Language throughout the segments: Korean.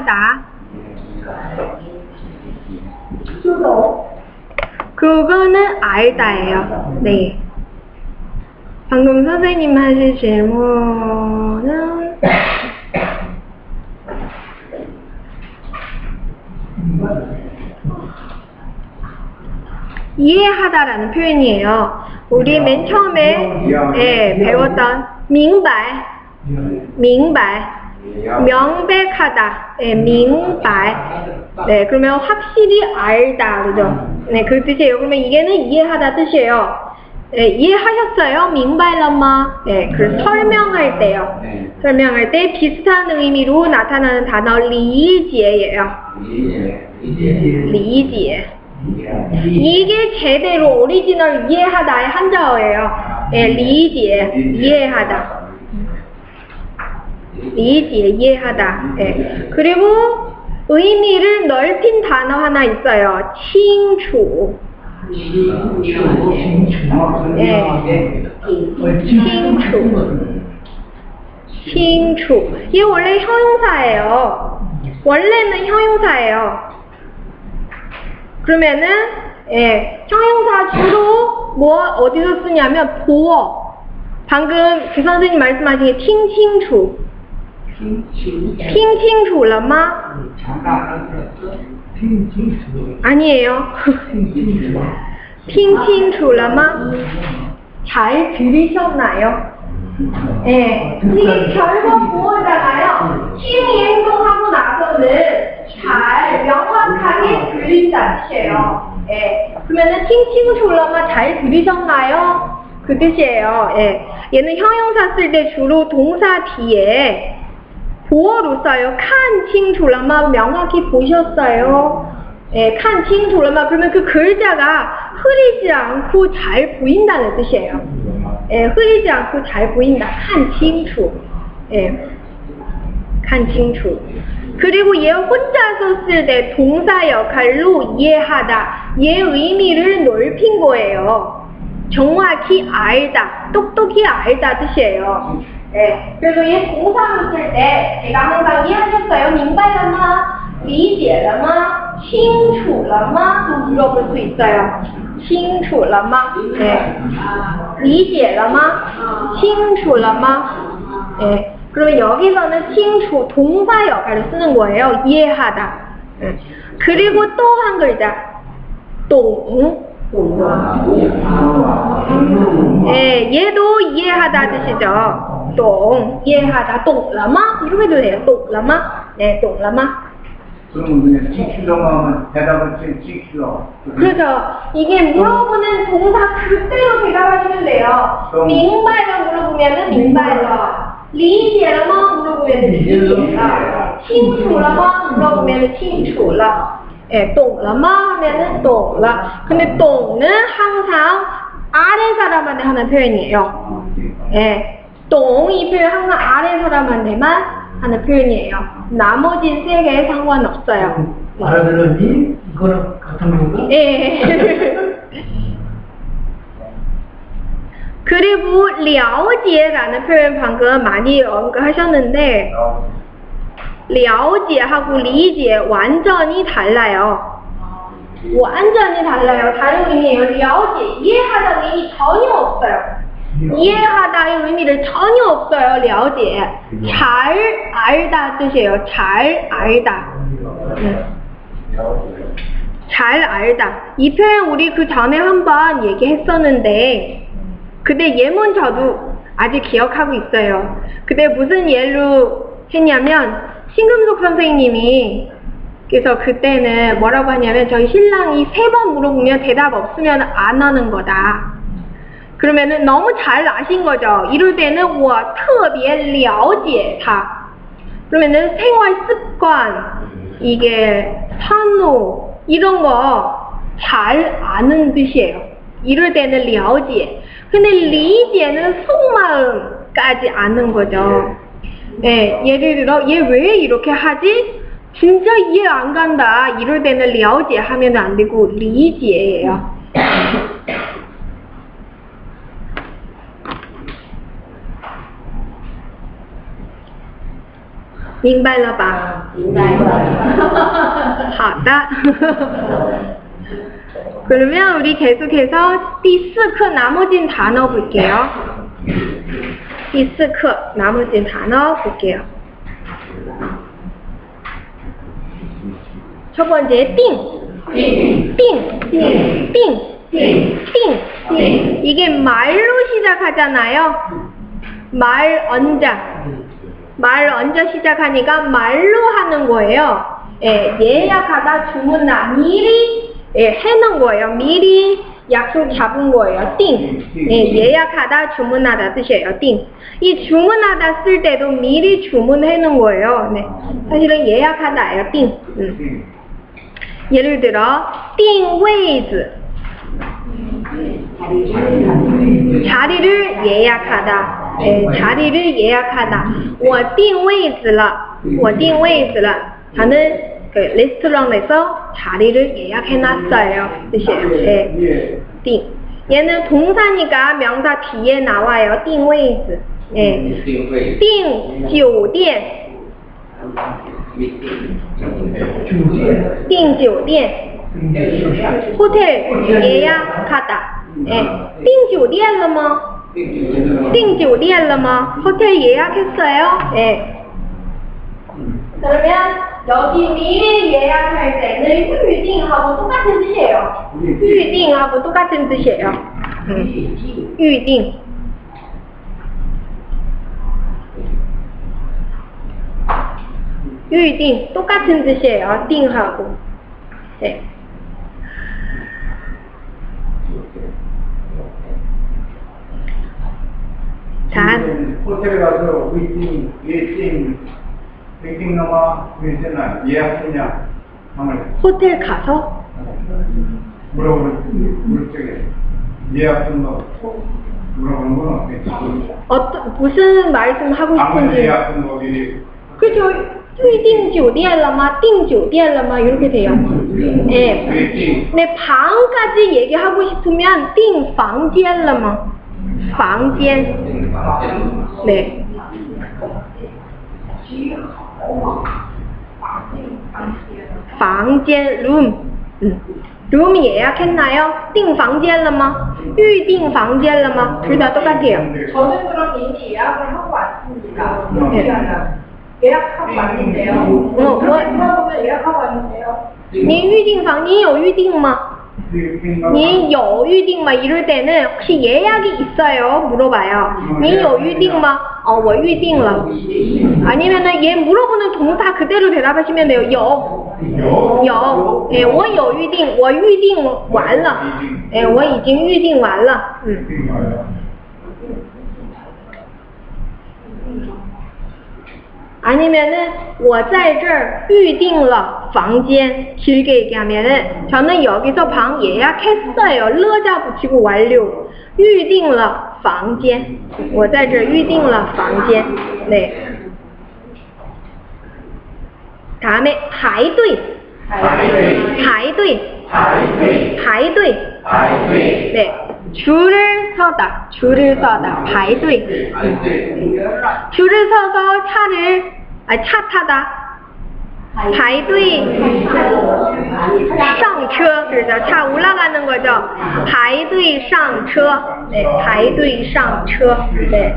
이해하다. 그거는 알다예요. 네. 방금 선생님 하신 질문은 이해하다라는 표현이에요. 우리 맨 처음에 예, 배웠던 明白,明白, 명백하다. 네, 명발. 네, 그러면 확실히 알다. 그죠? 네, 그 뜻이에요. 그러면 이게는 이해하다 뜻이에요. 네, 이해하셨어요? 명발라마 네, 그 네. 설명할 때요. 네. 설명할 때 비슷한 의미로 나타나는 단어 리지예요. 리지. 이게 제대로 오리지널 이해하다의 한자어예요. 네, 리지. 이해하다. 이해지, 이해하다. 네. 그리고 의미를 넓힌 단어 하나 있어요. 칭추. 네. 칭추. 칭추. 이게 원래 형용사예요. 원래는 형용사예요. 그러면은 예, 형용사 주로 뭐 어디서 쓰냐면 보어. 방금 그 선생님 말씀하신 게 칭칭추. 팅칭추了吗? 아니에요. 팅칭추了吗? 잘 들으셨나요? 예, 이게 결국 보어잖아요. 팅이 행동하고 나서는 잘 명확하게 들린다는 뜻이에요. 예, 그러면은 팅칭추라마 잘 들으셨나요? 그 뜻이에요. 예, 얘는 형용사 쓸 때 주로 동사 뒤에 보어로 써요. 칸 칭추라마 명확히 보셨어요? 예, 칸 칭추라마 그러면 그 글자가 흐리지 않고 잘 보인다는 뜻이에요. 예, 흐리지 않고 잘 보인다. 칸 칭추. 예, 칸 칭추. 그리고 얘 혼자서 쓸 때 동사 역할로 이해하다. 얘 의미를 넓힌 거예요. 정확히 알다. 똑똑히 알다 뜻이에요. 네. 그래서 얘 동사로 쓸 때 제가 항상 이해하셨어요? 明白了吗?理解了吗?清楚了吗?또 물어볼 수 있어요. 清楚了吗? 네. 理解了吗?清楚了吗? 네. 그러면 여기서는 칭추 동사 역할을 쓰는 거예요. 이해하다. 응. 그리고 또 한 글자. 똥. 예, 얘도 이해하다 뜻이죠. 똥. 이해하다. 똥라마? 이렇게 해도 돼요. 똥라마? 네, 똥라마. 그러면 그냥 찍히려고 하면 대답을 찍- 찍히려. 그렇죠. 이게 물어보는 동사 그대로 대답하시면 돼요. 그럼- 민발로 물어보면은 민발로. 리解了吗? 물어보면은 리解了. 清楚了吗? 물어보면은 清楚了. 예, 懂了吗? 하면은 懂了. 근데 懂는 항상 아래 사람한테 하는 표현이에요. 예, 懂이 표현 항상 아래 사람한테만 하는 표현이에요. 나머지 세 개에 상관없어요. 알아들었니? 이거랑 같은 건가? 예. 그리고 了解라는 표현 방금 많이 언급하셨는데 了解하고 理解 완전히 달라요. 완전히 달라요. 다른 의미예요. 了解 이해하다는 의미 전혀 없어요. 이해하다의 의미를 전혀 없어요. 了解잘 알다 뜻이에요. 잘 알다. 음. 잘 알다. 이 표현 우리 그 전에 한번 얘기했었는데, 그때 예문 저도 아직 기억하고 있어요. 그때 무슨 예로 했냐면, 신금속 선생님이, 그래서 그때는 뭐라고 하냐면, 저희 신랑이 세 번 물어보면 대답 없으면 안 하는 거다. 그러면은 너무 잘 아신 거죠. 이럴 때는 我特别了解他. 그러면은 생활 습관, 이게 산호 이런 거 잘 아는 뜻이에요. 이럴 때는 了解. 근데 理解는 속마음까지 아는 거죠. 예, 예를 들어 얘 왜 이렇게 하지? 진짜 이해 안 간다. 이럴 때는 了解 하면 안 되고 理解예요. 明白了吧？明白了。好的。 그러면 우리 계속해서 第四课 나머진 단어 볼게요. 第四课 나머진 단어 볼게요. 첫 번째 定 띵. 定 띵. 定 띵. 定 띵. 이게 말로 시작하잖아요. 말 언자. 말 얹어 시작하니까 말로 하는 거예요. 예, 예약하다 주문나 미리 예, 해놓은 거예요. 미리 약속 잡은 거예요. 띵. 예, 예약하다 주문하다 뜻이에요. 띵. 이 주문하다 쓸 때도 미리 주문해 놓은 거예요. 네. 사실은 예약하다예요. 띵. 음. 예를 들어 띵位子 자리를 예약하다. 예, 자리를 예약하다. 我订位子了.我订位子了. 저는 그 레스토랑에서 자리를 예약해 놨어요. 뜻이에요. 예. 예. 订. 얘는 동사니까 명사 뒤에 나와요. 订位子. 예. 定位。订酒店.订酒店. 호텔 예약하다. 예. 订酒店了吗? 订酒店了吗? 호텔 예약했어요? 예. 그러면 여기 미리 예약할 때는 预定하고 똑같은 뜻이에요. 预定하고 똑같은 뜻이에요. 음. 预定.预定 똑같은 뜻이에요. 定하고. 네. 자, 호텔에 가서 웨이팅, 웨이팅, 웨이팅 넘어 웨이팅나 예약했냐 하면 호텔 가서 물어보는 물 쪽에 예약한 거 물어보는 건 어떻게? 어떤 무슨 말씀 하고 아무리 싶은지 예약한 거 미리 그죠? 预定酒店了吗?订酒店了吗? 이렇게 돼요. 예. 웨이팅 네, 방까지 얘기하고 싶으면 订房间了吗?房间. 네. 방间룸. 음. 룸 예약했나요? 订房间了吗?预订房间了吗? 둘 다 똑같아요. 저는 그럼 이미 예약을 하고 왔습니다. 네. 예약하고 왔는데요. 어, 뭐- 물어보면 예약하고 왔는데요. 你预订房你有预订吗? 웨이팅 你有预定吗? 이럴 때는 혹시 예약이 있어요? 물어봐요. 你有预定吗? 어, 我预定了. 아니면은 얘 물어보는 동사 그대로 대답하시면 돼요. 有.有. 예, 我有预定.我预定完了. 예, 我已经预定完了. 음. 아니면은 我在这儿预定了 房间 길게 얘기하면은 저는 여기서 방 예약했어요. 러자 붙이고 완료. 预定了房间.我在这儿预定了房间. 네. 다음에 排队.排队.排队. 네. 줄을 서다. 줄을 서다. 排队. 줄을 서서 차를 아, 차 타다. 排队上车 그래서 차 올라가는 거죠. 排队上车. 네, 排队上车. 네.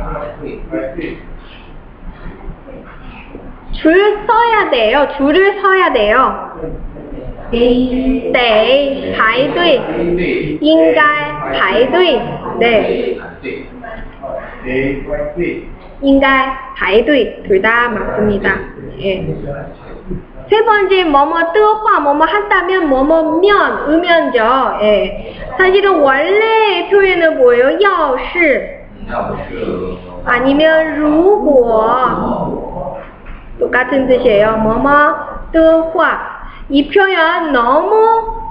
줄 서야 돼요. 줄을 서야 돼요. 得排队应该排队 네. 네, 웨이팅 应该排队. 둘 다 맞습니다. 예. 세 번째 뭐뭐 뜨오빠 뭐뭐 한다면 뭐뭐면 음면죠. 예. 사실은 원래 표현은 뭐예요? 야시 아니면 如果 똑같은 뜻이에요. 뭐뭐 뜨화 이 표현 너무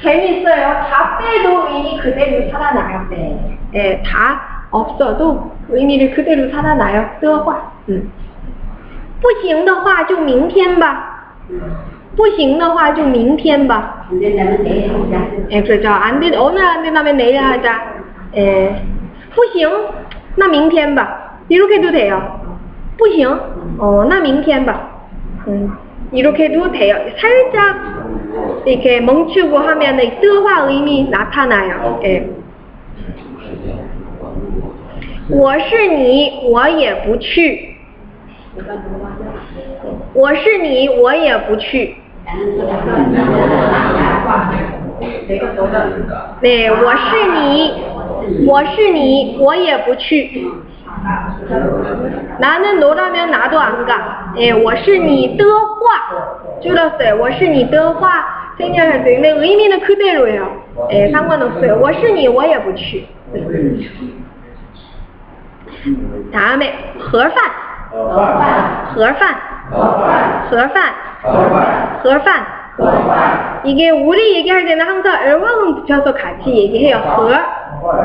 재밌어요. 다 빼도 의미 그대로 살아나요. 네. 네, 다 없어도 의미를 그대로 살아나요. 뜨화 음. 不行的话就明天吧.不行的话就明天吧. 안 된다면 내일 하자. 예, 그렇죠. 안 된, 오늘 안 된다면 내일 하자. 예, 不行,那明天吧. 이렇게 해도 돼요. 不行, 어, 나明天吧. 음, 이렇게도 돼요. 살짝 이렇게 멈추고 하면은 뜨화 의미 나타나요. 예. 我是你，我也不去。 我是你，我也不去。 네, 我是你，我是你，我也不去。 나는 너라면 나도 안 가. 예, 我是你的话 줄었어요. 我是你的话 생략할 때 근데 의미는 그대로예요. 예, 상관없어요. 我是你我也不去. 다음에 盒饭盒饭盒饭 盒饭 이게 우리 얘기할 때는 항상 얼왕은 붙여서 같이 얘기해요. 盒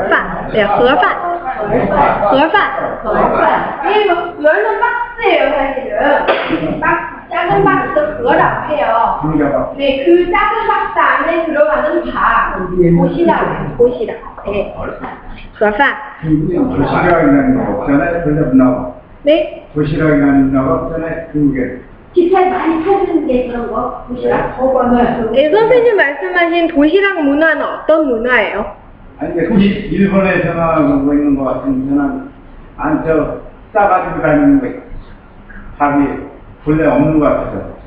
饭 네, 盒饭盒饭 이거 열는 박스예요, 사실은. 박스, 작은 박스盒라고 해요. 중개가 네, 그 작은 박스 안에 들어가는 밥. 도시락, 도시락. 네. 盒饭 도시락이라는 거 없잖아요. 그래서 나와. 네. 도시락이라는 거 없잖아요. 중개. 집에 많이 찾는 게 그런 거, 도시락. 호반은 네, 선생님 말씀하신 도시락 문화는 어떤 문화예요? 아니 이게 도시 일본에서나 뭐 있는 것 같은 저는 안저 싸가지고 다니는 거 밥이 본래 없는 것 같아서.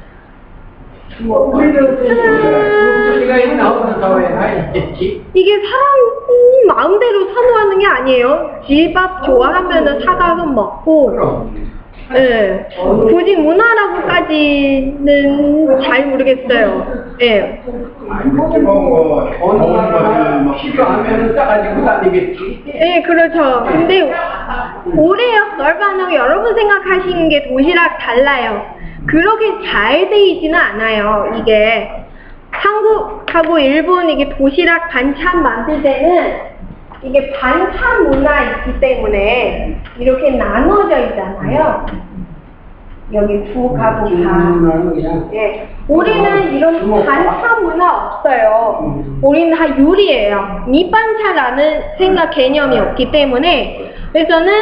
우리도 시간이 나오는 사회에 있겠지. 이게 사람이 마음대로 선호하는 게 아니에요. 집 앞 좋아하면은 사가서 먹고. 예. 굳이 문화라고까지는 잘 모르겠어요. 예. 필요하면 싸가지고 다니겠지. 예, 그렇죠. 근데 올해 얼반하고 여러분 생각하시는 게 도시락 달라요. 그렇게 잘돼 있지는 않아요. 이게 한국하고 일본 이게 도시락 반찬 만들 때는 이게 반찬 문화 있기 때문에 이렇게 나눠져 있잖아요. 여기 국하고 밥. 주문하는 그냥 예, 우리는 이런 반찬 문화 없어요. 우리는 다 요리예요. 밑반찬이라는 생각 개념이 없기 때문에 그래서는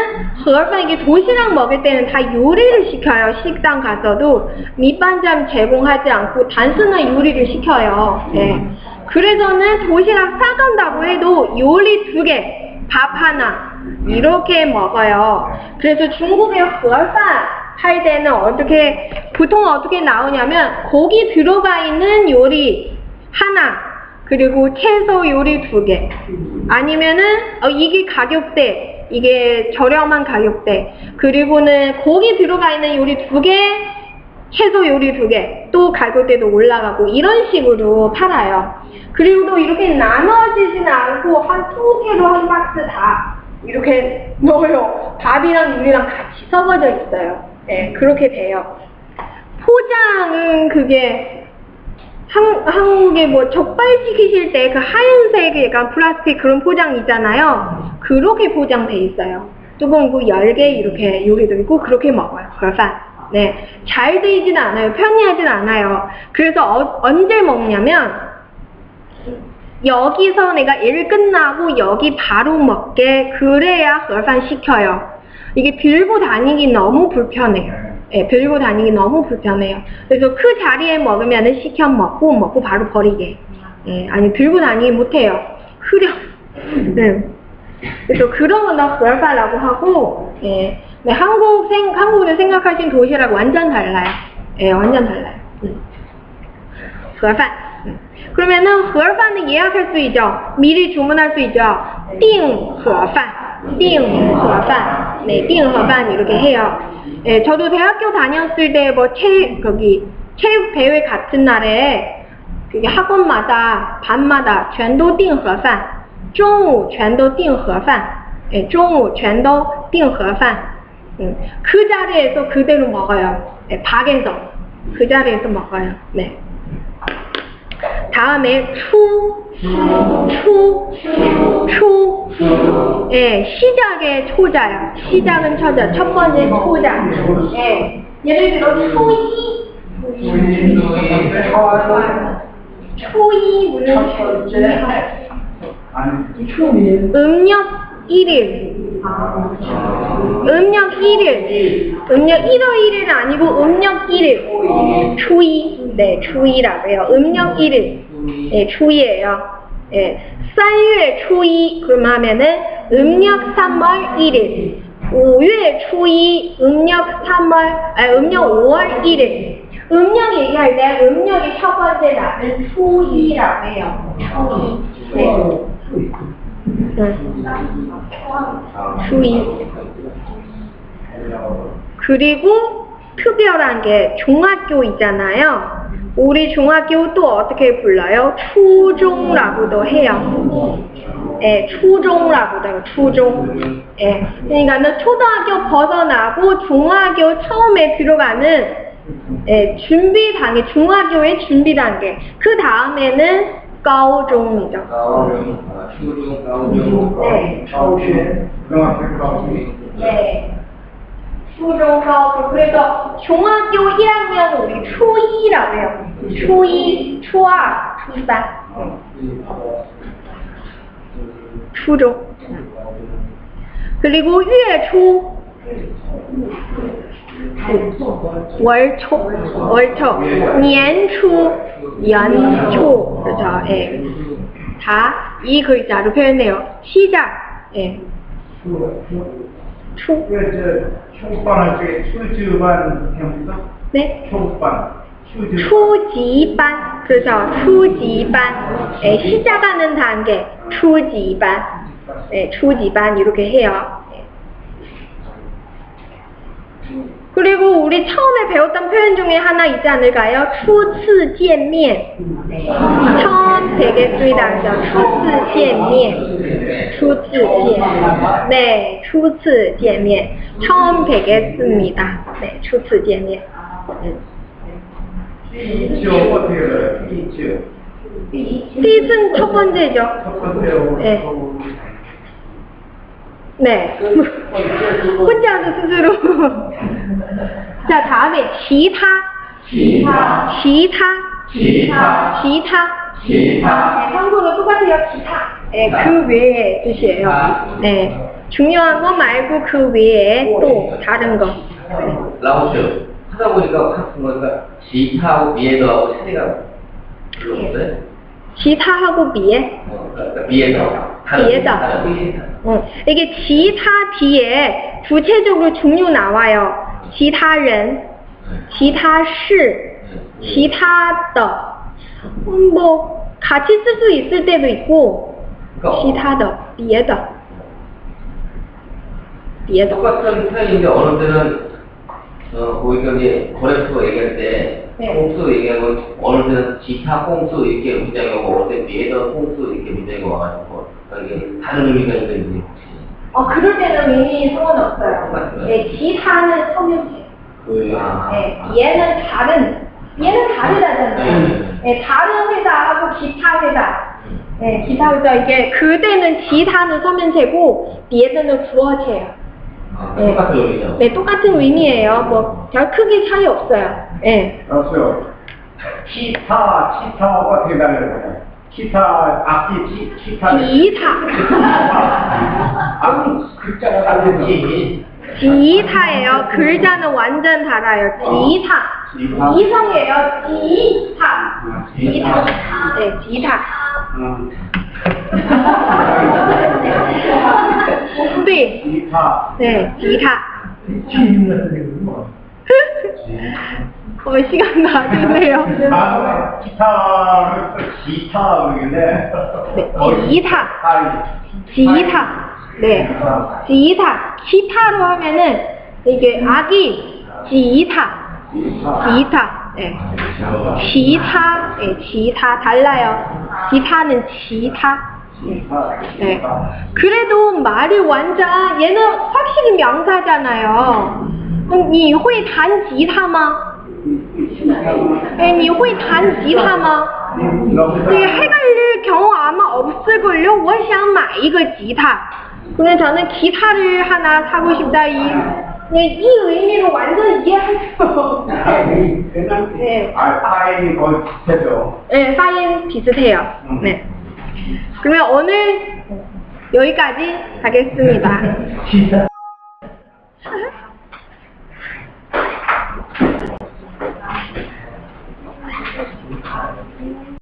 盒饭 이게 도시락 먹을 때는 다 요리를 시켜요. 식당 가서도 밑반찬 제공하지 않고 단순한 요리를 시켜요. 예. 그래서는 도시락 싸간다고 해도 요리 두 개, 밥 하나 이렇게 먹어요. 그래서 중국의 盒饭할 때는 어떻게 보통 어떻게 나오냐면 고기 들어가 있는 요리 하나 그리고 채소 요리 두 개 아니면은 어, 이게 가격대 이게 저렴한 가격대 그리고는 고기 들어가 있는 요리 두 개 채소 요리 두 개 또 가격대도 올라가고 이런 식으로 팔아요 그리고 또 이렇게 나눠지지는 않고 한두 개로 한 박스 다 이렇게 넣어요 밥이랑 요리랑 같이 섞어져 있어요 네, 그렇게 돼요. 포장은 그게 한, 한국에 뭐 족발 시키실 때 그 하얀색 약간 플라스틱 그런 포장 있잖아요. 그렇게 포장돼 있어요. 조금 그 열게 이렇게 요리도 있고 그렇게 먹어요. 벌판. 네, 잘 드이진 않아요. 편리하진 않아요. 그래서 어, 언제 먹냐면 여기서 내가 일 끝나고 여기 바로 먹게 그래야 헐판 시켜요. 이게 들고 다니기 너무 불편해요. 예, 들고 다니기 너무 불편해요. 그래서 그 자리에 먹으면 시켜 먹고 먹고 바로 버리게. 예, 아니 들고 다니기 못해요. 흐려. 네. 그래서 그런 건다 헐판이라고 하고 예. 네, 한국 생, 한국을 생각하신 도시락 완전 달라요. 예, 완전 달라요. 음. 盒饭. 음. 그러면은 盒饭은 예약할 수 있죠. 미리 주문할 수 있죠. 订盒饭.订盒饭. 네, 订盒饭 이렇게 해요. 예, 저도 대학교 다녔을 때 뭐 체, 거기 체육 대회 같은 날에 그게 학원마다 반마다 全都订盒饭.中午全都订盒饭. 예, 中午全都订盒饭. 음, 그 자리에서 그대로 먹어요. 예, 밖에서 그 자리에서 먹어요. 네. 다음에 추, 추, 추. 예, 시작의 초자요. 시작은 초자. 첫 번째 초자. 예. 예를 들어 초이, 초이 아니 춤이 음력 1일. 음력 1일. 음력 1월 1일은 아니고 음력 1일. 추이. 네, 추이라고 해요. 음력 1일. 네, 추이예요. 예. 3월 추이 그러면 하면은 음력 3월 1일. 5월 추이 음력 3월 아 음력 5월 1일. 음력 얘기할 때 음력의 첫 번째 날은 추이라고 해요. 추이. 네. 네. 주의. 그리고 특별한 게 중학교이잖아요 우리 중학교 또 어떻게 불러요? 초중라고도 해요. 예, 초종라고도 해요. 초중 예. 그러니까는 초등학교 벗어나고 중학교 처음에 들어가는 예, 준비 단계, 중학교의 준비 단계. 그 다음에는 가오종이죠. 初中、高中、高中、初中，对。初中、高中，所以，啊，就一的年努力。初一，初一、初二、初三。嗯，初、中。这里月初，我我年初年初哎。 예. 다이 글자로 표현해요. 시작. 예. 초, 그, 저, 초반할 때, 수주반 해보니까? 네. 초반. 초지반, 그렇죠. 초지반. 예, 시작하는 단계, 초지반. 예, 초지반 이렇게 해요. 예. 그리고 우리 처음에 배웠던 표현 중에 하나 있지 않을까요? 初次见面. 처음 뵙겠습니다. 그죠? 初次见面. 初次见. 네, 初次见面. 처음 뵙겠습니다. 네, 初次见面. 음. 이치오 어떻게 해요? 이치오. 띠은 첫 번째죠. 첫 번째로. 네. 네. 혼자서 스스로. 자, 다음에 기타. 기타. 기타. 기타. 기타. 기타. 네, 한국어 똑같아요. 기타. 네, 그 외에 뜻이에요. 네. 중요한 거 말고 그 외에 또 다른 거. 라오쇼 하다 보니까 같은 거니까 기타하고 미에더하고 차이가 별로 없어요? 기타하고 비에. 어, 그러니까 미에더. 다른 어, 이게 기타 뒤에 구체적으로 종류 나와요. 기타人, 기타事, 기타的. 음, 뭐 같이 쓸 수 있을 때도 있고 그러니까 其他的别的别的 똑같은 표현인데 어느 때는 어, 보니까 이제 거래소 얘기할 때 네. 꽁수 얘기하고 어느 때는 기타 꽁수 이렇게 문장이 오고 어느 때 미에더 꽁수 이렇게 문장이 와가지고 이게 다른 의미가 있는지 혹시 어 그럴 때는 의미 상관없어요. 맞아요. 네, 기타는 성형식. 그 아, 네, 얘는 다른 얘는 다르다잖아요. 네. 네, 다른 회사하고 기타 회사. 음. 네, 기타 회사 이게 그때는 기타는 서면체고 얘는 구어체예요. 아, 네. 똑같은 의미죠. 네, 똑같은 의미예요. 뭐, 별 크게 차이 없어요. 네. 알았어요. 기타, 기타 어떻게 달려요? 기타, 악기, 기, 기타. 기타. 악기 글자가 달리지. 기타예요. 글자는 완전 달아요. 기타. 기타. 이성이에요. 기타. 기타. 네, 기타. 응. 네. 기타. 네, 기타. 거의 시간 가지네요. 아, 기타를 또 기타 그러는데. 네, 기타. 기타. 네. 기타. 기타로 하면은 이게 아기 기타. 기타. 네. 기타. 네, 기타 달라요. 기타는 기타. 네. 그래도 말이 완전 얘는 확실히 명사잖아요. 음, 你会弹吉他吗? 哎，你会弹吉他吗? 네, 헷갈릴 경우 아마 없을걸요? 我想买一个吉他. 근데 저는 기타를 하나 사고 싶다. 이, 네, 이 의미로 완전 이해하죠. 네. 아, 파이 거의 비슷해죠. 네, 파인 비슷해요. 음. 네. 그러면 오늘 여기까지 하겠습니다.